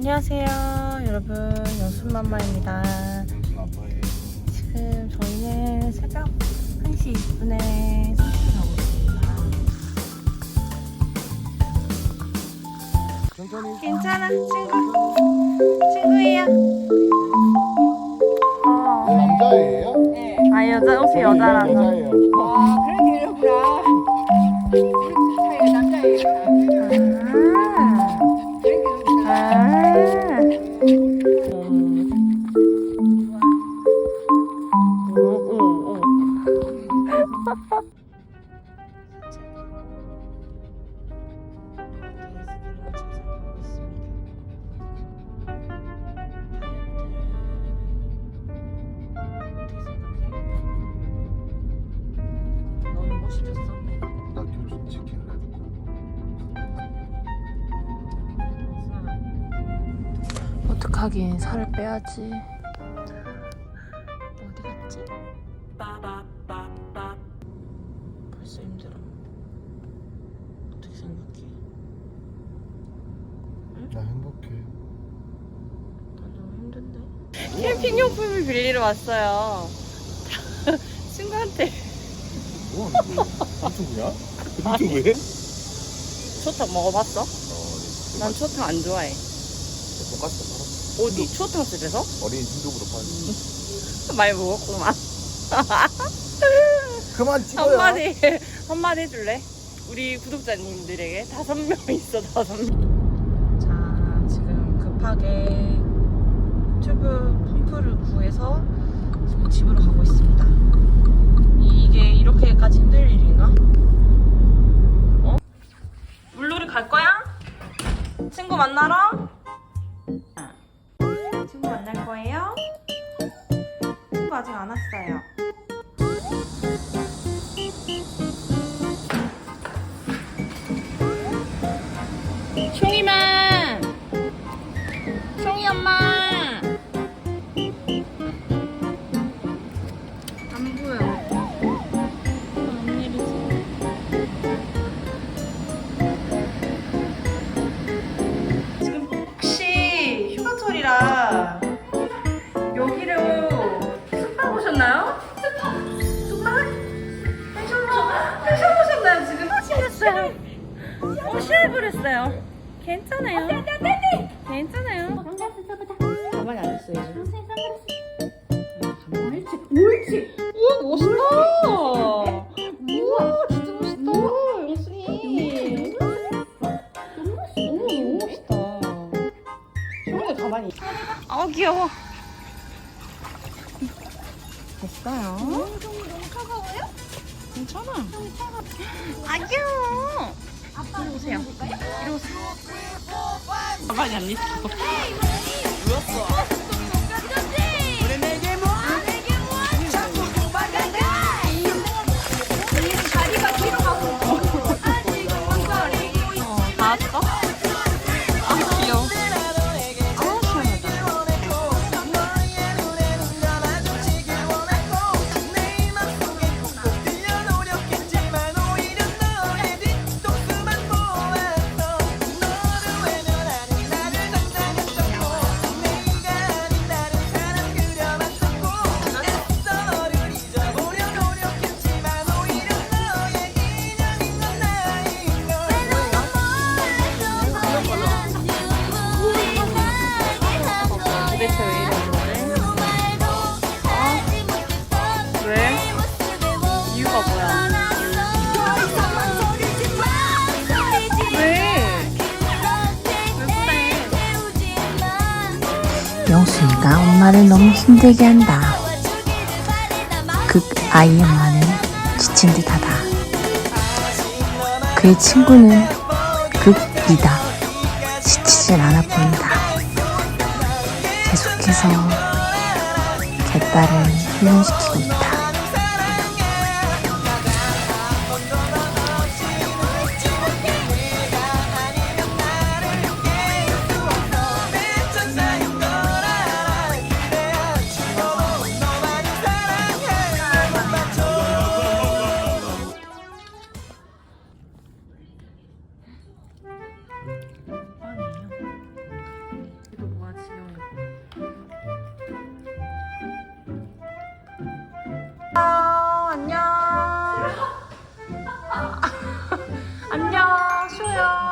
안녕하세요 여러분. 연순맘마입니다. 아빠의 지금 저희는 새벽 1시 20분에 산책을 가고 있습니다. 괜찮아 친구? 친구예요? 어. 남자예요? 아 여자 혹시 여자라서 어떡하긴 살을 빼야지. 어디 갔지? 벌써 힘들어. 어떻게 생각해? 나 행복해. 나 너무 힘든데. 캠핑용품을 빌리러 왔어요. 친구한테 뭐 거야? 유튜브야? 유튜브에? 초탕 먹어봤어? 어, 난 초탕 안 좋아해. 돈가스 팔아. 어디? 초탕 집에서? 어린 hindu으로 팔. 많이 먹었구만. 그만 찍어요. 한마디 한마디 해줄래? 우리 구독자님들에게 다섯 명 있어 다섯 명. 자 지금 급하게 튜브 펌프를 구해서 지금 집으로 가고 있습니다. 이게 이렇게까지 힘들 일인가? 어? 물놀이 갈 거야? 친구 만나러? 아직 안 왔어요. 괜찮아요. 괜찮아요. 가만히 안 있어야지. 옳지, 옳지. 우와, 멋있다. 우와, 진짜 멋있다. 영순이. 너무 너무 멋있다. 형이 가만히. 아, 귀여워. 됐어요. 너무 차가워요? 괜찮아. 아, 귀여워. 아빠 이리 오세요. 이리 오세요. 가만히 안 있어. 영순이가 엄마를 너무 힘들게 한다. 극 아이 엄마는 지친 듯하다. 그의 친구는 극 이다. 지치질 않아 보인다. 계속해서 개딸을 훈련시키고 있다. 안녕. 안녕, 쇼요.